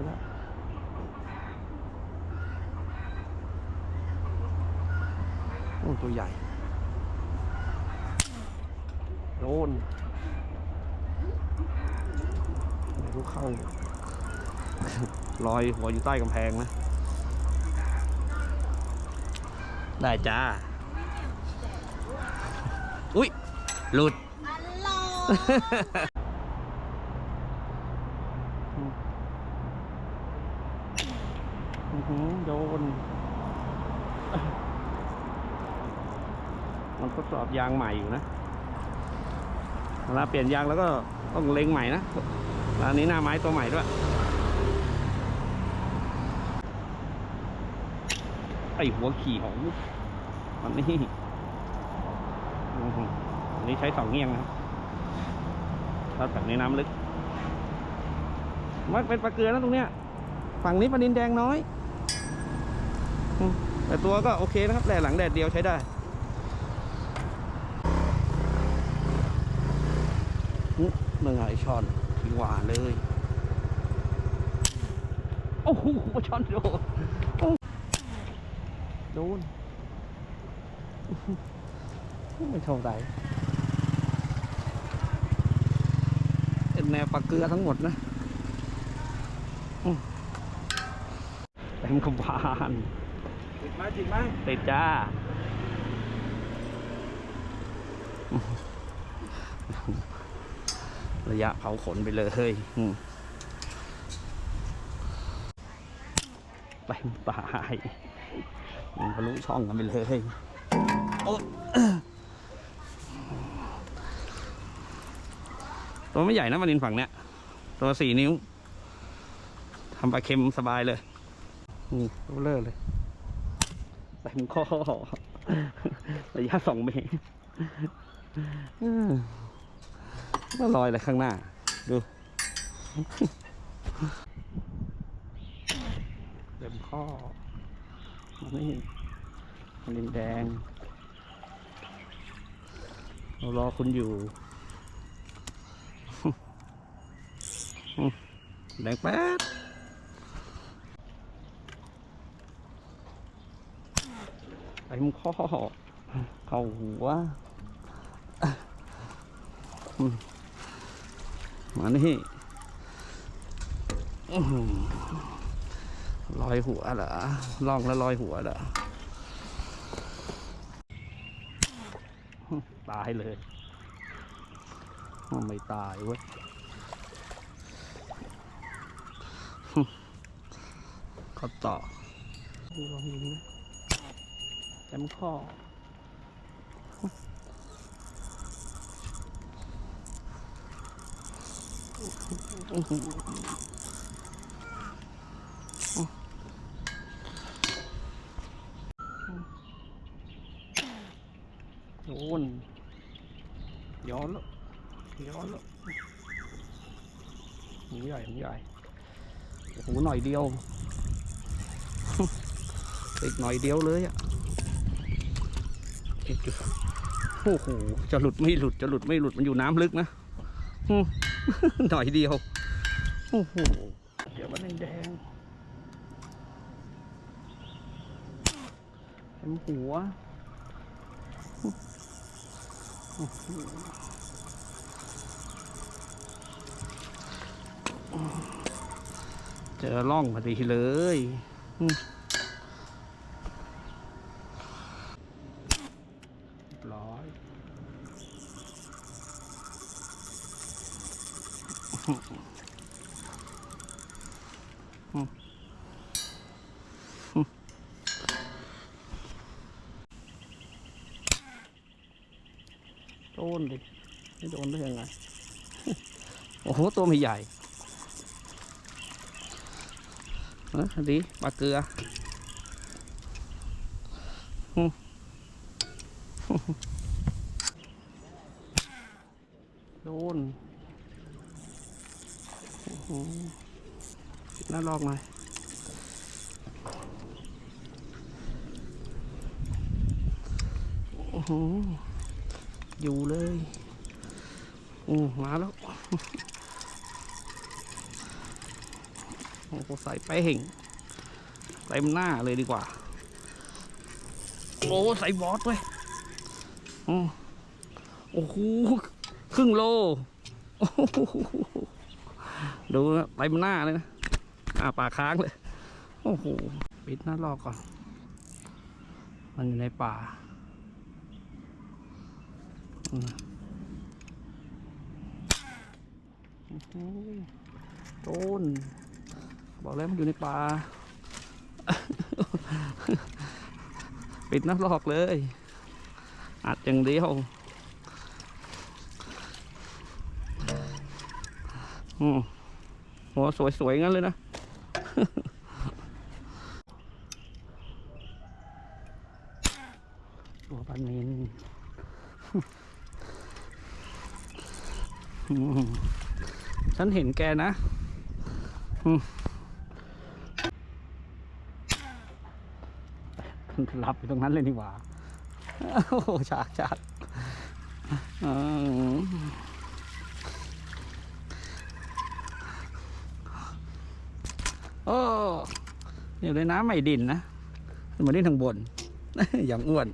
มาแล้วโอ้ตัวใหญ่โดนไม่รู้เข้า ลอยหัวอยู่ใต้กำแพงนะ ได้จ้า อุ้ยหลุด อัล โดน มันทดสอบยางใหม่อยู่นะเวลาเปลี่ยนยางแล้วก็ต้องเล็งใหม่นะร้านนี้หน้าไม้ตัวใหม่ด้วย ไอหัวขี่ของอันนี้อื้อหืออันนี้ใช้สองเงียงนะครับถ้าแบบในน้ำลึกมันเป็นปลาเกลือนะตรงเนี้ย ฝั่งนี้ปลานินแดงน้อย แต่ตัวก็โอเคนะครับแหล่หลังแดดเดียวใช้ได้อื้อเมื่อไงช้อนทิ้งหวานเลย โอ้โหช้อนโดนโอ้โดนอื้อหือไม่เท่าไหร่เป็นแนวปลาเกลือทั้งหมดนะเต็มกระบาล ติดไหมติดไหมติดจ้า ระยะเผาขนไปเลยอืมไปตายมันทะลุช่องกันไปเลยโอ๊ะตัวไม่ใหญ่นะมานินฝั่งเนี้ย ตัวสี่นิ้วทำปลาเค็มสบายเลย นี่เลอะเลย เต็มข้อระยะสองเมตรมาลอยอะไรข้างหน้า ดูเต็มข้อมานี่มันดินแดงเรารอคุณอยู่แดงแป๊ด เต็มข้อ เข้าหัว มานี่อื้อหือลอยหัวเหรอล่องแล้วลอยหัวเหรอตายเลยไม่ตายเว้ยเขาต่อดูลองยิงนะ เต็มข้อโดนย้อนแล้วย้อนแล้วหูใหญ่หูใหญ่โอ้โหหน่อยเดียว ติดหน่อยเดียวเลยอะ โอ้โหจะหลุดไม่หลุดจะหลุดไม่หลุดมันอยู่น้ำลึกนะหน่อยเดียวโอ้โหเดี๋ยวมันแดงเต็มหัวเจอร่องพอดีเลยอืม เรียบร้อย โดนดิไม่โดนได้ยังไง โอ้โห ตัวไม่ใหญ่เอะดีปลาเกลือโดนโอ้โห ปิดหน้าลอกหน่อยโอ้โหอยู่เลยโอ้มาแล้วโอ้โหใส่ไปเห่งเต็มหน้าเลยดีกว่า โอ้ใส่บอสด้ยโอ้โหครึ่งโลโอ้โห ดูนะเต็มหน้าเลยนะอ่าปากค้างเลย โอ้โห ปิดหน้าลอกก่อน มันอยู่ในป่าโอ้โหโดนบอกแล้วมันอยู่ในป่า ปิดหน้าลอกเลย อัดอย่างเดียว อืมหัวสวยๆงั้นเลยนะตัวปลาเนนฉันเห็นแกนะหลับอยู่ตรงนั้นเลยนี่หว่า โอ้โหฉากฉากอืม อ้อยู่ในน้ำไม่ดินนะมาดินทางบน อย่างอ้วน